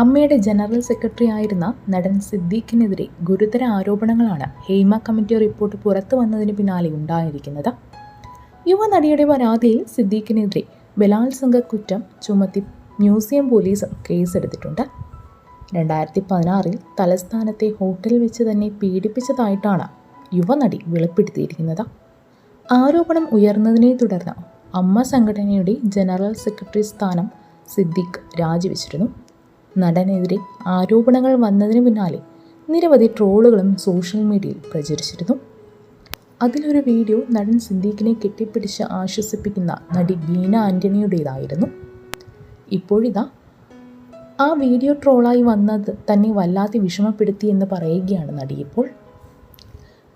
അമ്മയുടെ general secretary ആയിരുന്ന നടൻ സിദ്ദീഖിനെതിരെ ഗുരുതര ആരോപണങ്ങളാണ് ഹേമ കമ്മിറ്റി റിപ്പോർട്ട് പുറത്തു വന്നതിന് പിന്നാലെ ഉണ്ടായിരിക്കുന്നത്. യുവനടിയുടെ പരാതിയിൽ സിദ്ദീഖിനെതിരെ ബലാത്സംഗ കുറ്റം ചുമത്തി മ്യൂസിയം പോലീസും കേസെടുത്തിട്ടുണ്ട്. രണ്ടായിരത്തി പതിനാറിൽ തലസ്ഥാനത്തെ ഹോട്ടലിൽ വെച്ച് തന്നെ പീഡിപ്പിച്ചതായിട്ടാണ് യുവനടി വെളിപ്പെടുത്തിയിരിക്കുന്നത്. ആരോപണം ഉയർന്നതിനെ തുടർന്ന് അമ്മ സംഘടനയുടെ ജനറൽ സെക്രട്ടറി സ്ഥാനം സിദ്ദീഖ് രാജിവെച്ചിരുന്നു. നടനെതിരെ ആരോപണങ്ങൾ വന്നതിന് പിന്നാലെ നിരവധി ട്രോളുകളും സോഷ്യൽ മീഡിയയിൽ പ്രചരിച്ചിരുന്നു. അതിലൊരു വീഡിയോ നടൻ സിദ്ദീഖിനെ കെട്ടിപ്പിടിച്ച് ആശ്വസിപ്പിക്കുന്ന നടി ബീന ആന്റണിയുടേതായിരുന്നു ഇപ്പോഴിതാ ആ വീഡിയോ ട്രോളായി വന്നത് തന്നെ വല്ലാതെ വിഷമപ്പെടുത്തി എന്ന് പറയുകയാണ് നടി ഇപ്പോൾ.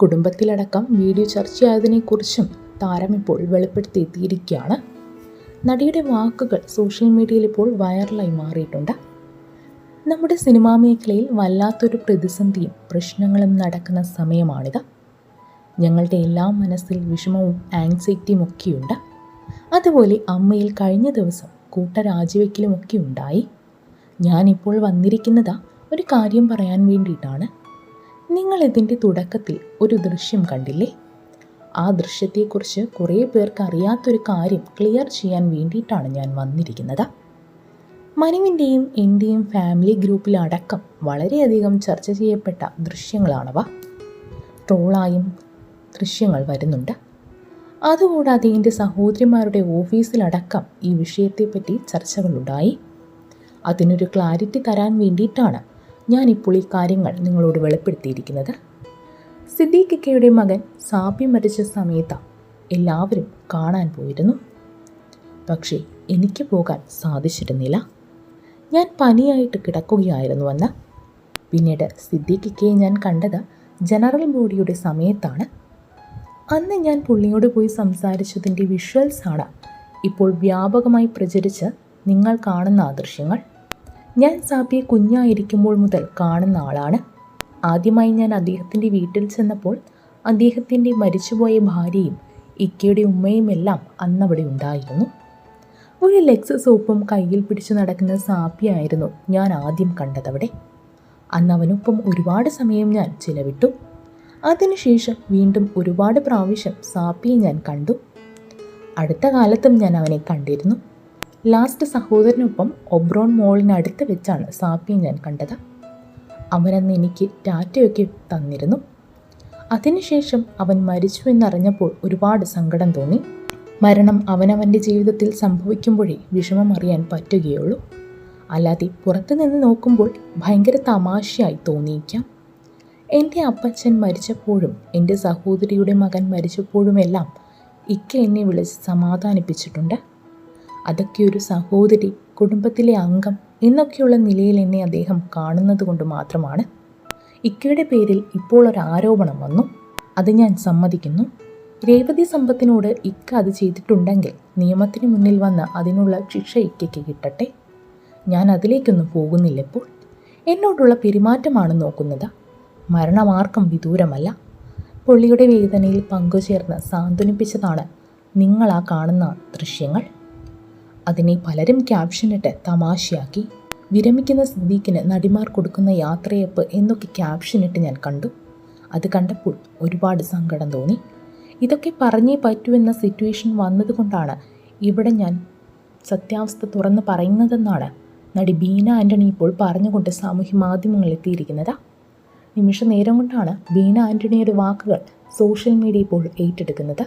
കുടുംബത്തിലടക്കം വീഡിയോ ചർച്ചയായതിനെക്കുറിച്ചും താരം ഇപ്പോൾ വെളിപ്പെടുത്തിയെത്തിയിരിക്കുകയാണ്. നടിയുടെ വാക്കുകൾ സോഷ്യൽ മീഡിയയിൽ ഇപ്പോൾ വൈറലായി മാറിയിട്ടുണ്ട്. നമ്മുടെ സിനിമാ മേഖലയിൽ വല്ലാത്തൊരു പ്രതിസന്ധിയും പ്രശ്നങ്ങളും നടക്കുന്ന സമയമാണിത്. ഞങ്ങളുടെ എല്ലാ മനസ്സിൽ വിഷമവും ആങ്സൈറ്റിയും ഒക്കെയുണ്ട്. അതുപോലെ അമ്മയിൽ കഴിഞ്ഞ ദിവസം കൂട്ടരാജിവെക്കലുമൊക്കെ ഉണ്ടായി. ഞാനിപ്പോൾ വന്നിരിക്കുന്നത് ഒരു കാര്യം പറയാൻ വേണ്ടിയിട്ടാണ്. നിങ്ങൾ ഇതിന്റെ തുടക്കത്തിൽ ഒരു ദൃശ്യം കണ്ടില്ലേ? ആ ദൃശ്യത്തെക്കുറിച്ച് കുറേ പേർക്ക് അറിയാത്തൊരു കാര്യം ക്ലിയർ ചെയ്യാൻ വേണ്ടിയിട്ടാണ് ഞാൻ വന്നിരിക്കുന്നത്. മനുവിന്റെയും എന്റെയും ഫാമിലി ഗ്രൂപ്പിലടക്കം വളരെയധികം ചർച്ച ചെയ്യപ്പെട്ട ദൃശ്യങ്ങളാണവ. ട്രോളായും ദൃശ്യങ്ങൾ വരുന്നുണ്ട്. അതുകൂടാതെ എന്റെ സഹോദരിമാരുടെ ഓഫീസിലടക്കം ഈ വിഷയത്തെപ്പറ്റി ചർച്ചകളുണ്ടായി. അതിനൊരു ക്ലാരിറ്റി തരാൻ വേണ്ടിയിട്ടാണ് ഞാനിപ്പോൾ ഈ കാര്യങ്ങൾ നിങ്ങളോട് വെളിപ്പെടുത്തിയിരിക്കുന്നത്. സിദ്ദീഖിക്കയുടെ മകൻ സാബി മരിച്ച സമയത്ത് എല്ലാവരും കാണാൻ പോയിരുന്നു. പക്ഷേ എനിക്ക് പോകാൻ സാധിച്ചിരുന്നില്ല. ഞാൻ പനിയായിട്ട് കിടക്കുകയായിരുന്നുവെന്ന് പിന്നീട് സിദ്ദീഖിക്കയെ ഞാൻ കണ്ടത് ജനറൽ ബോഡിയുടെ സമയത്താണ്. അന്ന് ഞാൻ പുള്ളിയോട് പോയി സംസാരിച്ചതിന്റെ വിഷ്വൽസാണ് ഇപ്പോൾ വ്യാപകമായി പ്രചരിച്ച് നിങ്ങൾ കാണുന്ന ആ ദൃശ്യങ്ങൾ. ഞാൻ സാപ്പിയെ കുഞ്ഞായിരിക്കുമ്പോൾ മുതൽ കാണുന്ന ആളാണ്. ആദ്യമായി ഞാൻ അദ്ദേഹത്തിന്റെ വീട്ടിൽ ചെന്നപ്പോൾ അദ്ദേഹത്തിന്റെ മരിച്ചുപോയ ഭാര്യയും ഇക്കയുടെ ഉമ്മയുമെല്ലാം അന്നവിടെ ഉണ്ടായിരുന്നു. ഒരു ലെക്സ് സോപ്പും കയ്യിൽ പിടിച്ചു നടക്കുന്ന സാപ്പിയായിരുന്നു ഞാൻ ആദ്യം കണ്ടതവിടെ. അന്ന് അവനൊപ്പം ഒരുപാട് സമയം ഞാൻ ചിലവിട്ടു. അതിനുശേഷം വീണ്ടും ഒരുപാട് പ്രാവശ്യം സാപ്പിയെ ഞാൻ കണ്ടു. അടുത്ത കാലത്തും ഞാൻ അവനെ കണ്ടിരുന്നു. ലാസ്റ്റ് സഹോദരനൊപ്പം ഒബ്രോൺ മോളിനടുത്ത് വെച്ചാണ് സാപ്പിയെ ഞാൻ കണ്ടത്. അവനന്ന് എനിക്ക് ടാറ്റയൊക്കെ തന്നിരുന്നു. അതിനുശേഷം അവൻ മരിച്ചു എന്നറിഞ്ഞപ്പോൾ ഒരുപാട് സങ്കടം തോന്നി. മരണം അവനവന്റെ ജീവിതത്തിൽ സംഭവിക്കുമ്പോഴേ വിഷമം അറിയാൻ പറ്റുകയുള്ളൂ. അല്ലാതെ പുറത്തുനിന്ന് നോക്കുമ്പോൾ ഭയങ്കര തമാശയായി തോന്നിയിക്കാം. എന്റെ അപ്പച്ചൻ മരിച്ചപ്പോഴും എന്റെ സഹോദരിയുടെ മകൻ മരിച്ചപ്പോഴുമെല്ലാം ഇക്ക എന്നെ വിളിച്ച് സമാധാനിപ്പിച്ചിട്ടുണ്ട്. അതൊക്കെ ഒരു സഹോദരി കുടുംബത്തിലെ അംഗം എന്നൊക്കെയുള്ള നിലയിൽ എന്നെ അദ്ദേഹം കാണുന്നത് കൊണ്ട് മാത്രമാണ്. ഇക്കയുടെ പേരിൽ ഇപ്പോൾ ഒരു ആരോപണം വന്നു. അത് ഞാൻ സമ്മതിക്കുന്നു. രേവതി സമ്പത്തിനോട് ഇക്ക അത് ചെയ്തിട്ടുണ്ടെങ്കിൽ നിയമത്തിന് മുന്നിൽ വന്ന് അതിനുള്ള ശിക്ഷ ഇക്കയ്ക്ക് കിട്ടട്ടെ? ഞാൻ അതിലേക്കൊന്നും പോകുന്നില്ലപ്പോൾ എന്നോടുള്ള പെരുമാറ്റമാണ് നോക്കുന്നത്. മരണമാർക്കും വിദൂരമല്ല. പുള്ളിയുടെ വേദനയിൽ പങ്കുചേർന്ന് സാന്ത്വനിപ്പിച്ചതാണ് നിങ്ങൾ ആ കാണുന്ന ദൃശ്യങ്ങൾ. അതിനെ പലരും ക്യാപ്ഷനിട്ട് തമാശയാക്കി. വിരമിക്കുന്ന സിദ്ദീഖിന് നടിമാർ കൊടുക്കുന്ന യാത്രയപ്പ് എന്നൊക്കെ ക്യാപ്ഷനിട്ട് ഞാൻ കണ്ടു. അത് കണ്ടപ്പോൾ ഒരുപാട് സങ്കടം തോന്നി. ഇതൊക്കെ പറഞ്ഞേ പറ്റൂ എന്ന സിറ്റുവേഷൻ വന്നതുകൊണ്ടാണ് ഇവിടെ ഞാൻ സത്യാവസ്ഥ തുറന്ന് പറയുന്നതെന്നാണ് നടി ബീന ആന്റണി ഇപ്പോൾ പറഞ്ഞുകൊണ്ട് സാമൂഹ്യ മാധ്യമങ്ങളിൽ എത്തിയിരിക്കുന്നത്. നിമിഷ നേരം കൊണ്ടാണ് ബീന ആന്റണിയുടെ വാക്കുകൾ സോഷ്യൽ മീഡിയ ഇപ്പോൾ ഏറ്റെടുക്കുന്നത്.